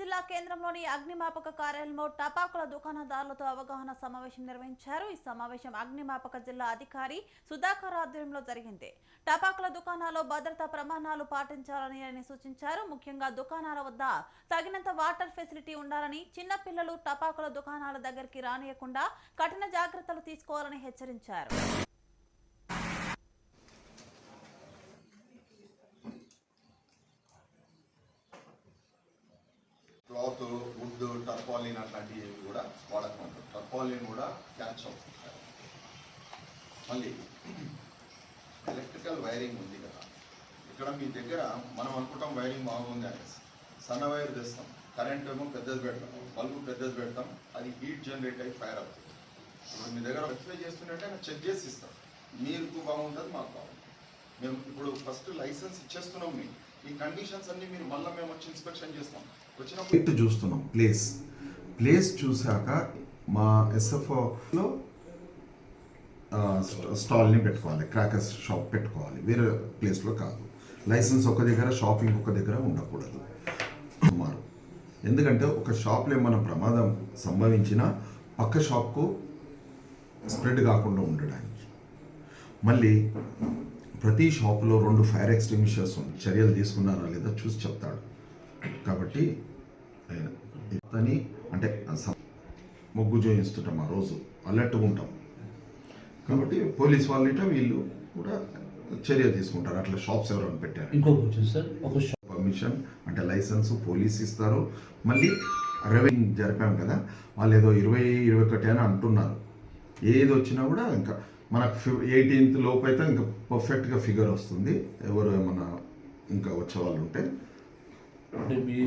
జిల్లా కేంద్రంలోని అగ్నిమాపక కార్యాలయంలో టపాకుల దుకాణదారులతో అవగాహన సమావేశం నిర్వహించారు. ఈ సమావేశం అగ్నిమాపక జిల్లా అధికారి సుధాకర్ ఆధ్వర్యంలో జరిగింది. టపాకుల దుకాణాల్లో భద్రతా ప్రమాణాలు పాటించాలని ఆయన సూచించారు. ముఖ్యంగా దుకాణాల వద్ద తగినంత వాటర్ ఫెసిలిటీ ఉండాలని చిన్నపిల్లలు టపాకుల దుకాణాల దగ్గరికి రానియకుండా కఠిన జాగ్రత్తలు తీసుకోవాలని హెచ్చరించారు. క్లాత్ వుడ్ టర్పాలిన్ అట్లాంటివి కూడా వాడకం ఉంటుంది. టర్పాలిన్ కూడా క్యాచ్ అవుతుంది. మళ్ళీ ఎలక్ట్రికల్ వైరింగ్ ఉంది కదా. ఇక్కడ మీ దగ్గర మనం అనుకుంటాం వైరింగ్ బాగుంది అనేసి. సన్న వైర్ తెస్తాం. కరెంట్ ఏమో పెద్దది పెడతాం. బల్బు పెద్దది పెడతాం. అది హీట్ జనరేట్ అయ్యి ఫైర్ అవుతుంది. ఇప్పుడు మీ దగ్గర వెరిఫై చేస్తుంటే చెక్ చేసి ఇస్తాం మీకు బాగుంటుంది మాకు బాగుంటుంది. మేము ఇప్పుడు ఫస్ట్ లైసెన్స్ ఇచ్చేస్తున్నాం మీకు. ఈ కండిషన్స్ అన్ని మీరు మళ్ళీ మేము వచ్చి ఇన్స్పెక్షన్ చేస్తాం. వచ్చినప్పుడు ఇటు చూస్తున్నాం ప్లేస్ ప్లేస్ చూశాక మా ఎస్ఎఫ్ఓలో స్టాల్ని పెట్టుకోవాలి క్రాకర్స్ షాప్ పెట్టుకోవాలి. వేరే ప్లేస్లో కాదు. లైసెన్స్ ఒక దగ్గర షాపింగ్ ఒక దగ్గర ఉండకూడదు. మారు. ఎందుకంటే ఒక షాప్లో ఏమైనా ప్రమాదం సంభవించినా పక్క షాప్కు స్ప్రెడ్ కాకుండా ఉండడానికి. మళ్ళీ ప్రతి షాపులో రెండు ఫైర్ ఎక్స్టింగ్విషర్స్ చర్యలు తీసుకున్నారా లేదా చూసి చెప్తాడు. కాబట్టి ఇతని అంటే మొగ్గు జోయిస్తుంటాం ఆ రోజు. అలర్ట్గా ఉంటాం. కాబట్టి పోలీస్ వాళ్ళు ఇట వీళ్ళు కూడా చర్య తీసుకుంటారు. అట్లా షాప్స్ ఎవరైనా పెట్టారు? ఇంకో క్వశ్చన్ సార్ ఒక షాప్ పర్మిషన్ అంటే లైసెన్స్ పోలీస్ ఇస్తారు. మళ్ళీ రెవెన్యూ జరిపాం కదా వాళ్ళు ఏదో ఇరవై ఇరవై ఒకటి అని అంటున్నారు. ఏది వచ్చినా కూడా ఇంకా మనకు ఎయిటీన్త్ లోపు అయితే ఇంకా పర్ఫెక్ట్గా ఫిగర్ వస్తుంది. ఎవరు ఏమన్నా ఇంకా వచ్చే వాళ్ళు ఉంటే. అంటే మీ